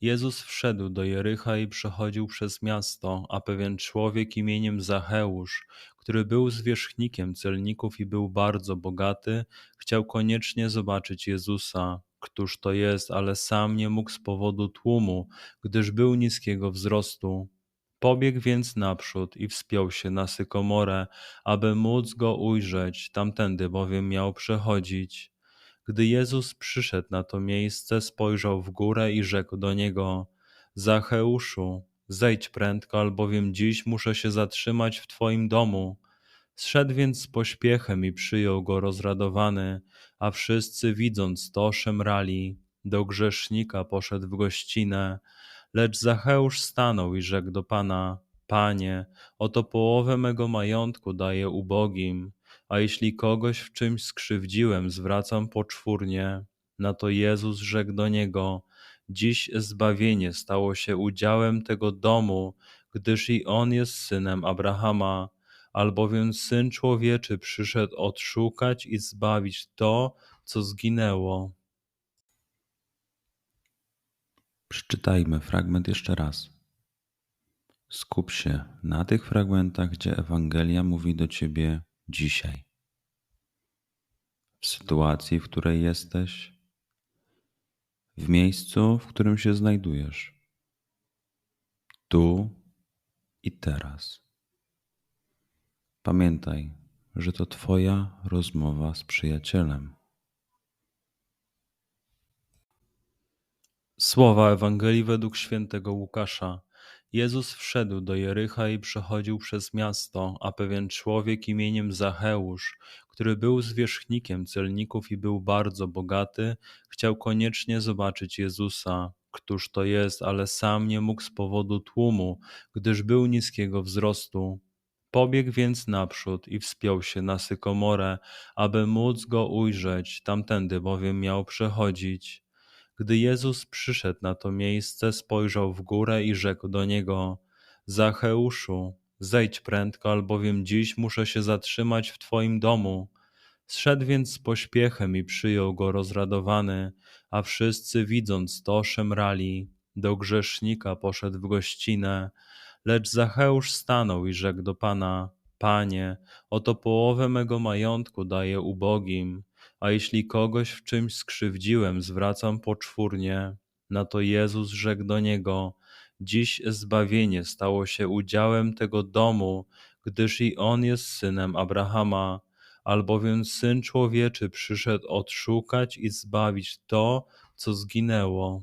Jezus wszedł do Jericha i przechodził przez miasto, a pewien człowiek imieniem Zacheusz, który był zwierzchnikiem celników i był bardzo bogaty, chciał koniecznie zobaczyć Jezusa. Któż to jest, ale sam nie mógł z powodu tłumu, gdyż był niskiego wzrostu. Pobiegł więc naprzód i wspiął się na sykomorę, aby móc go ujrzeć, tamtędy bowiem miał przechodzić. Gdy Jezus przyszedł na to miejsce, spojrzał w górę i rzekł do niego: Zacheuszu, zejdź prędko, albowiem dziś muszę się zatrzymać w Twoim domu. Zszedł więc z pośpiechem i przyjął go rozradowany, a wszyscy widząc to szemrali. Do grzesznika poszedł w gościnę, lecz Zacheusz stanął i rzekł do Pana: Panie, oto połowę mego majątku daję ubogim a jeśli kogoś w czymś skrzywdziłem, zwracam poczwórnie. Na to Jezus rzekł do niego: Dziś zbawienie stało się udziałem tego domu, gdyż i on jest synem Abrahama, albowiem syn człowieczy przyszedł odszukać i zbawić to, co zginęło. Przeczytajmy fragment jeszcze raz. Skup się na tych fragmentach, gdzie Ewangelia mówi do ciebie dzisiaj, w sytuacji, w której jesteś, w miejscu, w którym się znajdujesz, tu i teraz. Pamiętaj, że to Twoja rozmowa z przyjacielem. Słowa Ewangelii według świętego Łukasza. Jezus wszedł do Jericha i przechodził przez miasto, a pewien człowiek imieniem Zacheusz, który był zwierzchnikiem celników i był bardzo bogaty, chciał koniecznie zobaczyć Jezusa. Któż to jest, ale sam nie mógł z powodu tłumu, gdyż był niskiego wzrostu. Pobiegł więc naprzód i wspiął się na sykomorę, aby móc go ujrzeć, tamtędy bowiem miał przechodzić. Gdy Jezus przyszedł na to miejsce, spojrzał w górę i rzekł do niego: Zacheuszu, zejdź prędko, albowiem dziś muszę się zatrzymać w Twoim domu. Zszedł więc z pośpiechem i przyjął go rozradowany, a wszyscy widząc to szemrali. Do grzesznika poszedł w gościnę, lecz Zacheusz stanął i rzekł do Pana: Panie, oto połowę mego majątku daję ubogim a jeśli kogoś w czymś skrzywdziłem, zwracam poczwórnie. Na to Jezus rzekł do niego: Dziś zbawienie stało się udziałem tego domu, gdyż i on jest synem Abrahama, albowiem syn człowieczy przyszedł odszukać i zbawić to, co zginęło.